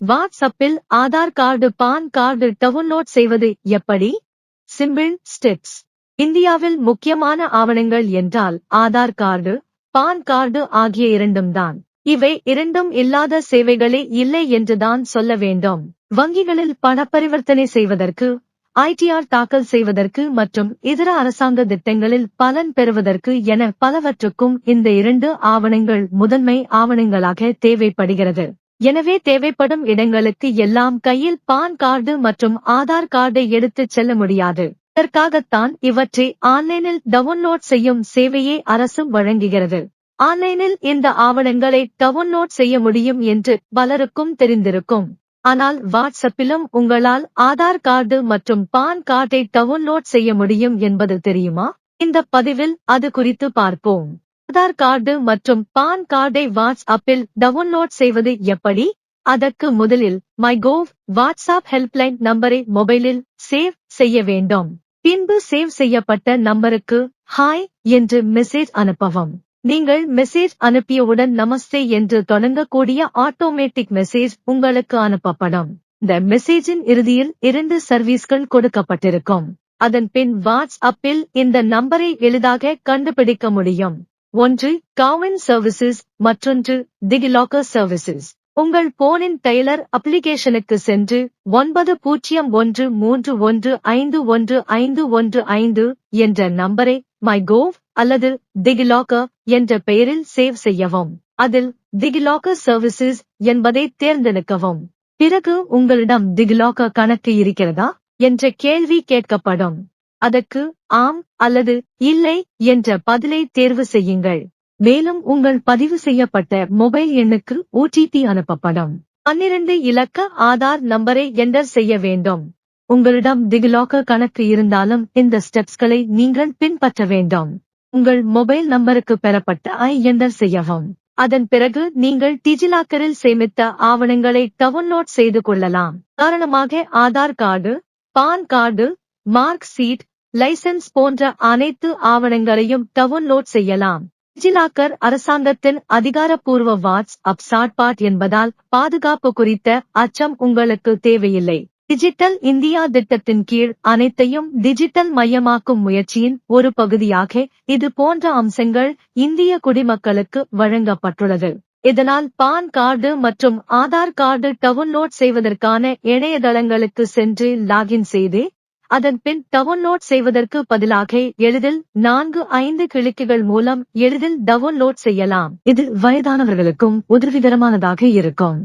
வாட்ஸ்அப்பில் Aadhaar card PAN card download செய்வது எப்படி? சிம்பிள் ஸ்டெப்ஸ் இந்தியாவில் முக்கியமான ஆவணங்கள் என்றால் ஆதார் கார்டு பான் கார்டு ஆகிய இரண்டும் தான். இவை இரண்டும் இல்லாத சேவைகளே இல்லை என்றுதான் சொல்ல வேண்டும். வங்கிகளில் பணப்பரிவர்த்தனை செய்வதற்கு ஐடிஆர் தாக்கல் செய்வதற்கு மற்றும் இதர அரசாங்க திட்டங்களில் பலன் பெறுவதற்கு என பலவற்றுக்கும் இந்த இரண்டு ஆவணங்கள் முதன்மை ஆவணங்களாக தேவைப்படுகிறது. எனவே தேவைப்படும் இடங்களுக்கு எல்லாம் கையில் பான் கார்டு மற்றும் ஆதார் கார்டை எடுத்துச் செல்ல முடியாது. இதற்காகத்தான் இவற்றை ஆன்லைனில் டவுன்லோட் செய்யும் சேவையை அரசு வழங்குகிறது. ஆன்லைனில் இந்த ஆவணங்களை டவுன்லோட் செய்ய முடியும் என்று பலருக்கும் தெரிந்திருக்கும். ஆனால் வாட்ஸ்அப்பிலும் உங்களால் ஆதார் கார்டு மற்றும் பான் கார்டை டவுன்லோட் செய்ய முடியும் என்பது தெரியுமா? இந்த பதிவில் அது குறித்து பார்ப்போம். ஆதார் கார்டு மற்றும் பான் கார்டை வாட்ஸ்அப்பில் டவுன்லோட் செய்வது எப்படி? அதற்கு முதலில் மைகோவ் வாட்ஸ்அப் ஹெல்ப்லைன் நம்பரை மொபைலில் சேவ் செய்ய வேண்டும். பின்பு சேவ் செய்யப்பட்ட நம்பருக்கு ஹாய் என்று மெசேஜ் அனுப்பவும். நீங்கள் மெசேஜ் அனுப்பியவுடன் நமஸ்தே என்று தொடங்கக்கூடிய ஆட்டோமேட்டிக் மெசேஜ் உங்களுக்கு அனுப்பப்படும். இந்த மெசேஜின் இறுதியில் இரண்டு சர்வீஸ்கள் கொடுக்கப்பட்டிருக்கும். அதன் பின் வாட்ஸ்அப்பில் இந்த நம்பரை எளிதாக கண்டுபிடிக்க முடியும். ஒன்று காவின் சர்வீசஸ் மற்றொன்று டிகிலாக்கர் சர்வீசஸ் உங்கள் போனின் டெய்லர் அப்ளிகேஷனுக்கு சென்று ஒன்பது பூஜ்ஜியம் ஒன்று மூன்று ஒன்று ஐந்து ஒன்று ஐந்து ஒன்று ஐந்து என்ற நம்பரை மை கோவ் அல்லது டிகிலாக்கர் என்ற பெயரில் சேவ் செய்யவும். அதில் டிகிலாக்கர் சர்வீசஸ் என்பதை தேர்ந்தெடுக்கவும். பிறகு உங்களிடம் டிகிலாக்கர் கணக்கு இருக்கிறதா? என்ற கேள்வி கேட்கப்படும். அதற்கு ஆம் அல்லது இல்லை என்ற பதிலை தேர்வு செய்யுங்கள். மேலும் உங்கள் பதிவு செய்யப்பட்ட மொபைல் எண்ணுக்கு ஓடிபி அனுப்பப்படும். பன்னிரண்டு இலக்க ஆதார் நம்பரை என்டர் செய்ய வேண்டும். உங்களிடம் டிகிலாக்கர் கணக்கு இருந்தாலும் இந்த ஸ்டெப்ஸ்களை நீங்கள் பின்பற்ற வேண்டும். உங்கள் மொபைல் நம்பருக்கு பெறப்பட்ட ஐ என்டர் செய்யவும். அதன் பிறகு நீங்கள் டிஜிலாக்கரில் சேமித்த ஆவணங்களை டவுன்லோட் செய்து கொள்ளலாம். காரணமாக Aadhaar card PAN card mark sheet licence போன்ற அனைத்து ஆவணங்களையும் டவுன்லோட் செய்யலாம். டிஜிலாக்கர் அரசாங்கத்தின் அதிகாரப்பூர்வ வாட்ஸ் அப் சாட்பாட் என்பதால் பாதுகாப்பு குறித்த அச்சம் உங்களுக்கு தேவையில்லை. டிஜிட்டல் இந்தியா திட்டத்தின் கீழ் அனைத்தையும் டிஜிட்டல் மையமாக்கும் முயற்சியின் ஒரு பகுதியாக இது போன்ற அம்சங்கள் இந்திய குடிமக்களுக்கு வழங்கப்பட்டுள்ளது. இதனால் பான் கார்டு மற்றும் ஆதார் கார்டு டவுன்லோட் செய்வதற்கான இணையதளங்களுக்கு சென்று லாகின் செய்து அதன் பின் டவுன்லோட் செய்வதற்கு பதிலாக எளிதில் நான்கு ஐந்து கிளிக்குகள் மூலம் எளிதில் டவுன்லோட் செய்யலாம். இது வயதானவர்களுக்கும் உதவிகரமானதாக இருக்கும்.